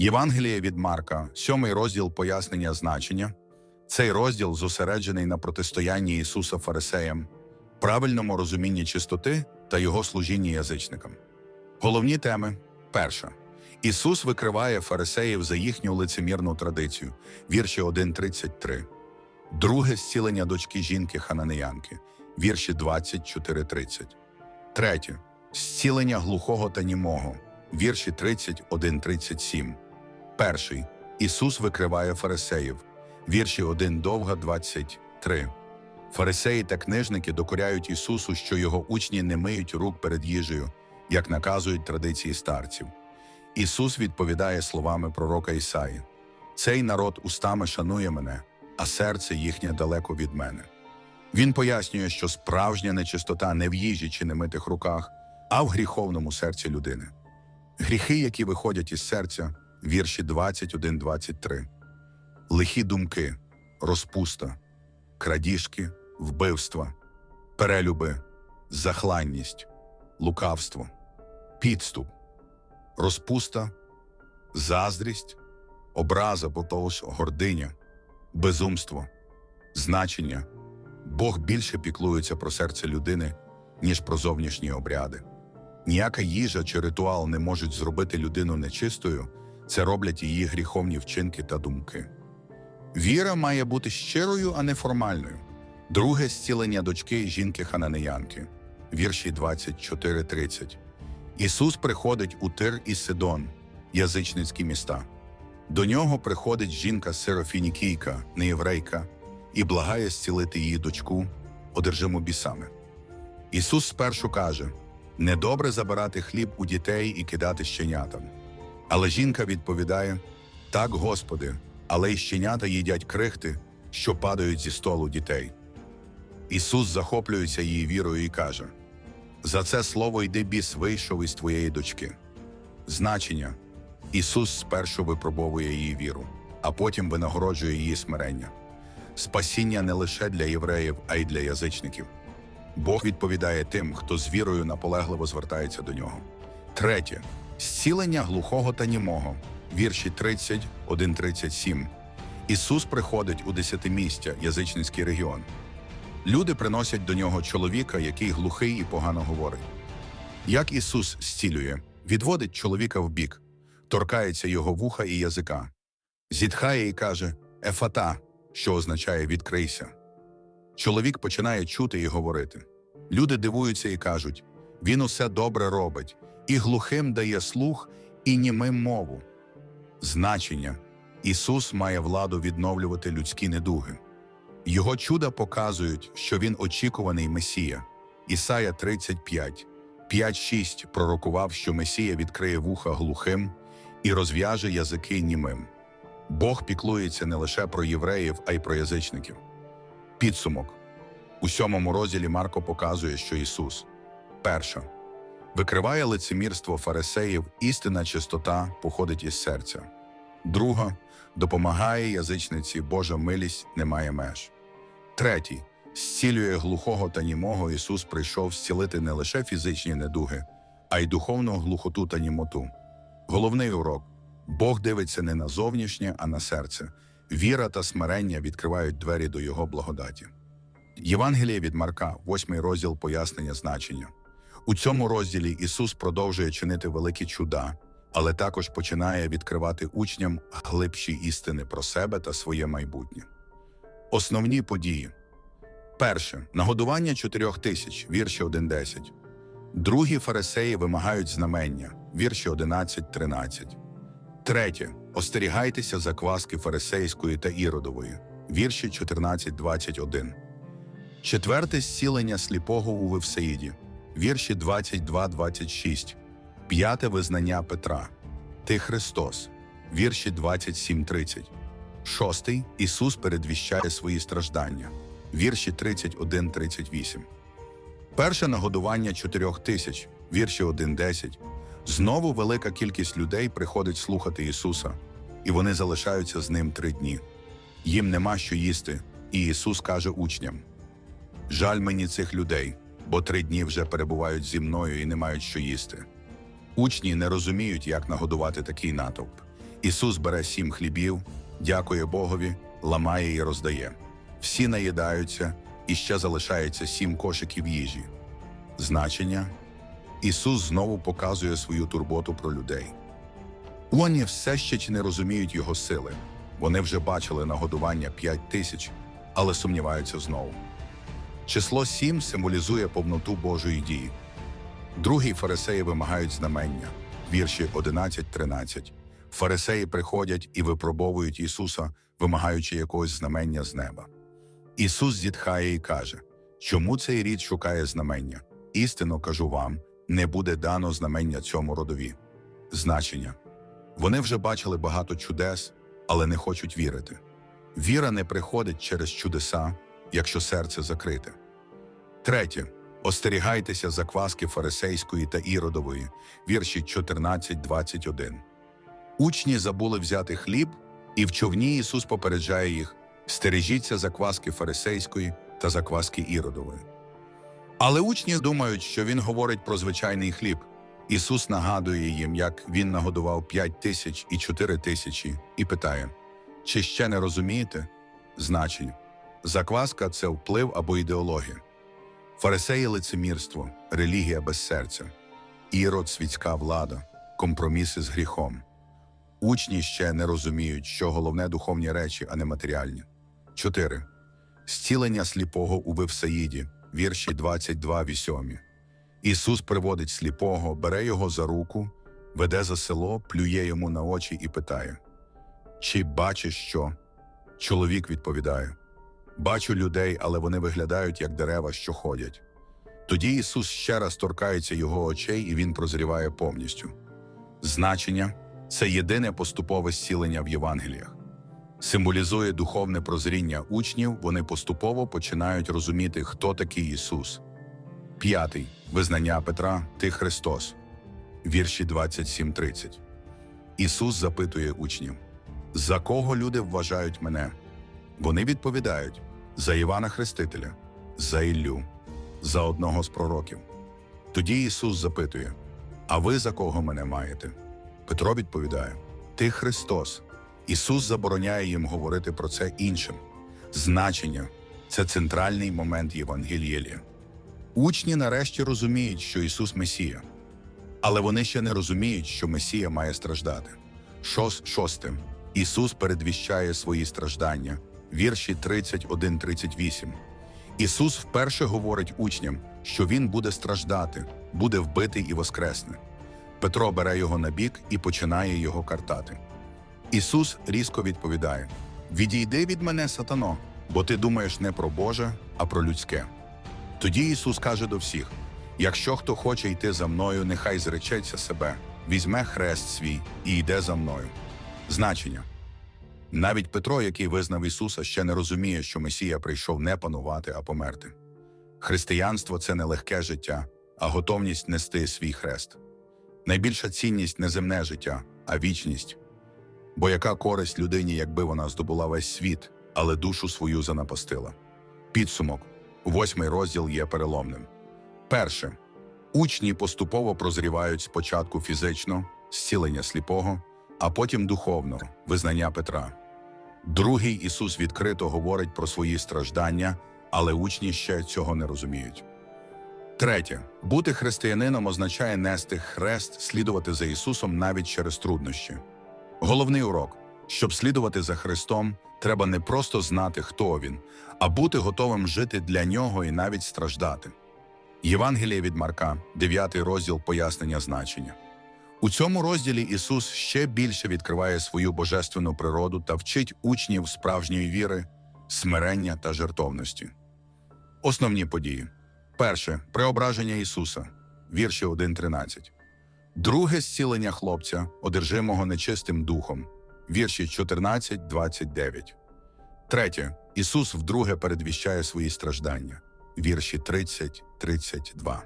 Євангеліє від Марка, сьомий розділ пояснення значення. Цей розділ зосереджений на протистоянні Ісуса фарисеям, правильному розумінні чистоти та його служінні язичникам. Головні теми перша. Ісус викриває фарисеїв за їхню лицемірну традицію, вірші 1.33. Друге зцілення дочки жінки Хананеянки, вірші 24.30. Третє. Зцілення глухого та німого, вірші 31.37. Перший. Ісус викриває фарисеїв, вірші 1 довга 23. Фарисеї та книжники докоряють Ісусу, що його учні не миють рук перед їжею, як наказують традиції старців. Ісус відповідає словами пророка Ісаї: Цей народ устами шанує мене, а серце їхнє далеко від мене. Він пояснює, що справжня нечистота не в їжі чи немитих руках, а в гріховному серці людини. Гріхи, які виходять із серця, вірші 21-23. Лихі думки, розпуста, крадіжки, вбивства, перелюби, захланність, лукавство, підступ, розпуста, заздрість, образа, бо того ж гординя, безумство, значення. Бог більше піклується про серце людини, ніж про зовнішні обряди. Ніяка їжа чи ритуал не можуть зробити людину нечистою, це роблять її гріховні вчинки та думки. Віра має бути щирою, а не формальною. Друге зцілення дочки жінки Хананеянки, вірші 24-30. Ісус приходить у Тир і Сидон, язичницькі міста. До нього приходить жінка сирофінікійка, неєврейка, і благає зцілити її дочку, одержиму бісами. Ісус спершу каже: недобре забирати хліб у дітей і кидати щенятам. Але жінка відповідає: Так, Господи, але й щенята їдять крихти, що падають зі столу дітей. Ісус захоплюється її вірою і каже: За це слово йди біс вийшов із твоєї дочки. Значення Ісус спершу випробовує її віру, а потім винагороджує її смирення. Спасіння не лише для євреїв, а й для язичників. Бог відповідає тим, хто з вірою наполегливо звертається до нього. Третє зцілення глухого та німого, вірші 30, 1.37. Ісус приходить у десятимістя, язичницький регіон. Люди приносять до нього чоловіка, який глухий і погано говорить. Як Ісус зцілює, відводить чоловіка в бік, торкається його вуха і язика, зітхає і каже Ефата, що означає відкрийся. Чоловік починає чути і говорити. Люди дивуються і кажуть: він усе добре робить, і глухим дає слух, і німим мову. Значення Ісус має владу відновлювати людські недуги. Його чуда показують, що він очікуваний Месія. Ісая 35, 5-6 пророкував, що Месія відкриє вуха глухим і розв'яже язики німим. Бог піклується не лише про євреїв, а й про язичників. Підсумок у сьомому розділі Марко показує, що Ісус перша викриває лицемірство фарисеїв, істинна чистота походить із серця. Друга допомагає язичниці, Божа милість не має меж. Третій зцілює глухого та німого Ісус прийшов зцілити не лише фізичні недуги, а й духовну глухоту та німоту. Головний урок Бог дивиться не на зовнішнє, а на серце. Віра та смирення відкривають двері до Його благодаті. Євангеліє від Марка, восьмий розділ пояснення значення. У цьому розділі Ісус продовжує чинити великі чуда, але також починає відкривати учням глибші істини про себе та своє майбутнє. Основні події. Перше нагодування чотирьох тисяч, вірші 1.10. Другі фарисеї вимагають знамення, вірші 11.13. Третє. Остерігайтеся закваски фарисейської та іродової, вірші 14.21. Четверте зцілення сліпого у Вевсеїді, вірші 22-26. П'яте визнання Петра. Ти Христос, вірші 27-30. Шостий Ісус передвіщає свої страждання, вірші 31-38. Перше нагодування чотирьох тисяч, вірші 1-10. Знову велика кількість людей приходить слухати Ісуса, і вони залишаються з ним три дні. Їм нема що їсти, і Ісус каже учням: Жаль мені цих людей, бо три дні вже перебувають зі мною і не мають що їсти. Учні не розуміють, як нагодувати такий натовп. Ісус бере сім хлібів, дякує Богові, ламає і роздає. Всі наїдаються, і ще залишається сім кошиків їжі. Значення Ісус знову показує свою турботу про людей. Вони все ще чи не розуміють його сили. Вони вже бачили нагодування п'ять тисяч, але сумніваються знову. Число сім символізує повноту Божої дії. Другі фарисеї вимагають знамення, вірші 11-13. Фарисеї приходять і випробовують Ісуса, вимагаючи якогось знамення з неба. Ісус зітхає і каже: Чому цей рід шукає знамення? Істинно кажу вам, не буде дано знамення цьому родові. Значення. Вони вже бачили багато чудес, але не хочуть вірити. Віра не приходить через чудеса, якщо серце закрите. Третє. Остерігайтеся закваски фарисейської та іродової, вірші 14-21. Учні забули взяти хліб, і в човні Ісус попереджає їх: стережіться закваски фарисейської та закваски іродової. Але учні думають, що Він говорить про звичайний хліб. Ісус нагадує їм, як Він нагодував п'ять тисяч і чотири тисячі, і питає: чи ще не розумієте? Значення. Закваска це вплив або ідеологія. Фарисеї лицемірство, релігія без серця, ірод світська влада, компроміси з гріхом. Учні ще не розуміють, що головне духовні речі, а не матеріальні. 4. Зцілення сліпого у Вифсаїді, вірші 22 8. Ісус приводить сліпого, бере його за руку, веде за село, плює йому на очі і питає: Чи бачиш що? Чоловік відповідає: Бачу людей, але вони виглядають як дерева, що ходять. Тоді Ісус ще раз торкається його очей, і він прозріває повністю. Значення це єдине поступове зцілення в Євангеліях. Символізує духовне прозріння учнів, вони поступово починають розуміти, хто такий Ісус. П'ятий визнання Петра Ти Христос. Вірші 27-30. Ісус запитує учнів: За кого люди вважають мене? Вони відповідають за Івана Хрестителя, за Іллю, за одного з пророків. Тоді Ісус запитує: А ви за кого мене маєте? Петро відповідає: Ти Христос. Ісус забороняє їм говорити про це іншим. Значення це центральний момент Євангелія. Учні нарешті розуміють, що Ісус Месія, але вони ще не розуміють, що Месія має страждати. Шос, шосте. Ісус передвіщає свої страждання, вірші 31-38. Ісус вперше говорить учням, що Він буде страждати, буде вбитий і воскресне. Петро бере його на бік і починає його картати. Ісус різко відповідає: Відійди від мене, сатано, бо ти думаєш не про Боже, а про людське. Тоді Ісус каже до всіх: якщо хто хоче йти за мною, нехай зречеться себе, візьме хрест свій і йде за мною. Значення. Навіть Петро, який визнав Ісуса, ще не розуміє, що Месія прийшов не панувати, а померти. Християнство це не легке життя, а готовність нести свій хрест. Найбільша цінність не земне життя, а вічність. Бо яка користь людині, якби вона здобула весь світ, але душу свою занапастила? Підсумок. Восьмий розділ є переломним. Перше. Учні поступово прозрівають спочатку фізично, зцілення сліпого, а потім духовно визнання Петра. Другий Ісус відкрито говорить про свої страждання, але учні ще цього не розуміють. Третє. Бути християнином означає нести хрест, слідувати за Ісусом навіть через труднощі. Головний урок щоб слідувати за Христом, треба не просто знати, хто Він, а бути готовим жити для Нього і навіть страждати. Євангеліє від Марка, 9 розділ пояснення значення. У цьому розділі Ісус ще більше відкриває свою божественну природу та вчить учнів справжньої віри, смирення та жертовності. Основні події. Перше преображення Ісуса, вірші 1.13. Друге зцілення хлопця, одержимого нечистим духом, вірші 14.29. Третє. Ісус вдруге передвіщає свої страждання, вірші 30-32.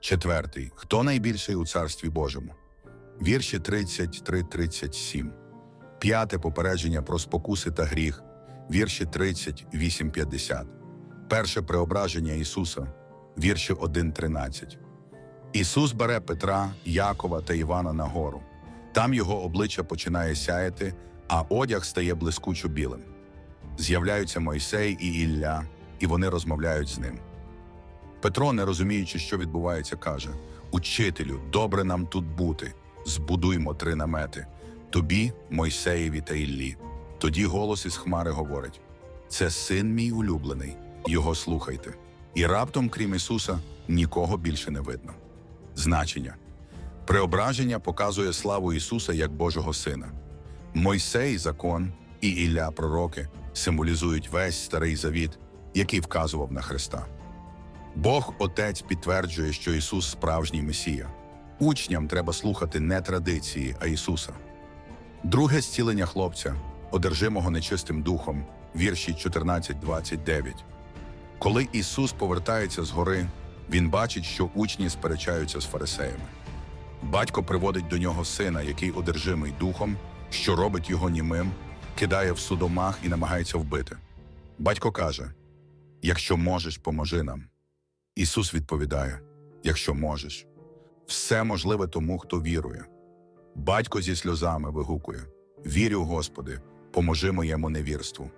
Четвертий. Хто найбільший у Царстві Божому? Вірші 33-37. П'яте попередження про спокуси та гріх, вірші 38-50. Перше преображення Ісуса, вірші 1.13. Ісус бере Петра, Якова та Івана на гору. Там його обличчя починає сяяти, а одяг стає блискучо білим. З'являються Мойсей і Ілля, і вони розмовляють з ним. Петро, не розуміючи, що відбувається, каже: Учителю, добре нам тут бути. Збудуймо три намети тобі, Мойсеєві та Іллі. Тоді голос із хмари говорить: Це син мій улюблений, його слухайте. І раптом, крім Ісуса, нікого більше не видно. Значення преображення показує славу Ісуса як Божого Сина. Мойсей, закон і Ілля пророки символізують весь старий завіт, який вказував на Христа. Бог Отець підтверджує, що Ісус справжній Месія. Учням треба слухати не традиції, а Ісуса. Друге зцілення хлопця, одержимого нечистим духом, вірші 14-29. Коли Ісус повертається з гори, Він бачить, що учні сперечаються з фарисеями. Батько приводить до нього сина, який одержимий духом, що робить його німим, кидає в судомах і намагається вбити. Батько каже: Якщо можеш, поможи нам. Ісус відповідає: Якщо можеш, все можливе тому, хто вірує. Батько зі сльозами вигукує: Вірю, Господи, поможи моєму невірству.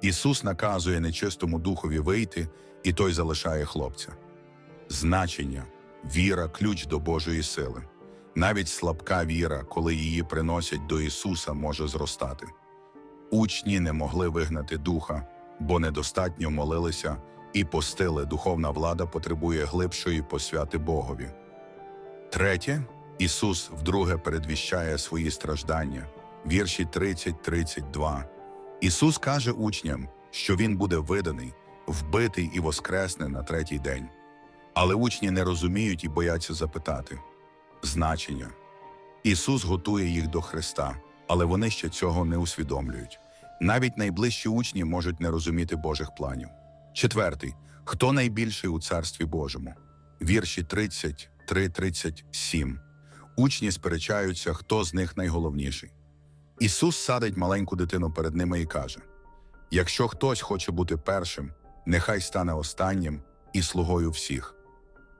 Ісус наказує нечистому духові вийти, і той залишає хлопця. Значення віра ключ до Божої сили. Навіть слабка віра, коли її приносять до Ісуса, може зростати. Учні не могли вигнати духа, бо недостатньо молилися і постили. Духовна влада потребує глибшої посвяти Богові. Третє, Ісус вдруге передвіщає свої страждання. Вірші 30-32. Ісус каже учням, що Він буде виданий, вбитий і воскресне на третій день. Але учні не розуміють і бояться запитати значення. Ісус готує їх до Христа, але вони ще цього не усвідомлюють. Навіть найближчі учні можуть не розуміти Божих планів. Четвертий. Хто найбільший у Царстві Божому? Вірші 33-37. Учні сперечаються, хто з них найголовніший. Ісус садить маленьку дитину перед ними і каже: Якщо хтось хоче бути першим, нехай стане останнім і слугою всіх.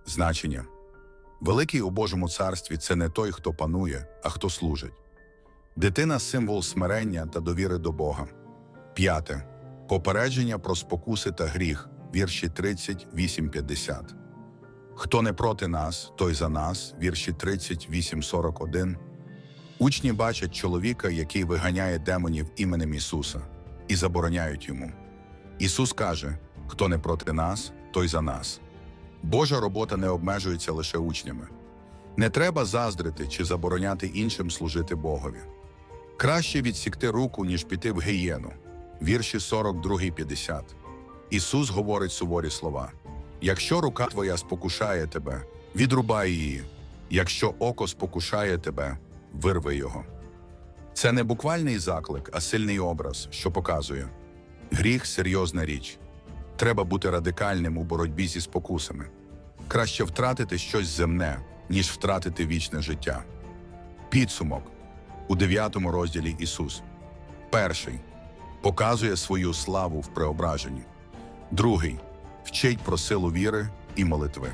Значення Великий у Божому царстві це не той, хто панує, а хто служить. Дитина символ смирення та довіри до Бога. П'яте. Попередження про спокуси та гріх. Вірші 38-50. Хто не проти нас, той за нас. Вірші 38-41. Учні бачать чоловіка, який виганяє демонів іменем Ісуса, і забороняють йому. Ісус каже: хто не проти нас, той за нас. Божа робота не обмежується лише учнями. Не треба заздрити чи забороняти іншим служити Богові. Краще відсікти руку, ніж піти в гієну. Вірші 42-50. Ісус говорить суворі слова: Якщо рука твоя спокушає тебе, відрубай її. Якщо око спокушає тебе, вирви його. Це не буквальний заклик, а сильний образ, що показує гріх серйозна річ. Треба бути радикальним у боротьбі зі спокусами. Краще втратити щось земне, ніж втратити вічне життя. Підсумок у 9 розділі Ісус. Перший показує свою славу в преображенні. Другий вчить про силу віри і молитви.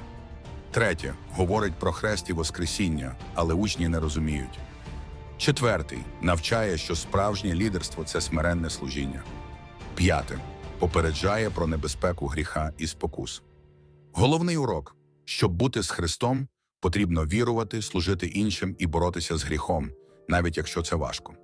Третє говорить про хрест і Воскресіння, але учні не розуміють. Четвертий навчає, що справжнє лідерство це смиренне служіння. П'яте попереджає про небезпеку гріха і спокус. Головний урок щоб бути з Христом, потрібно вірувати, служити іншим і боротися з гріхом, навіть якщо це важко.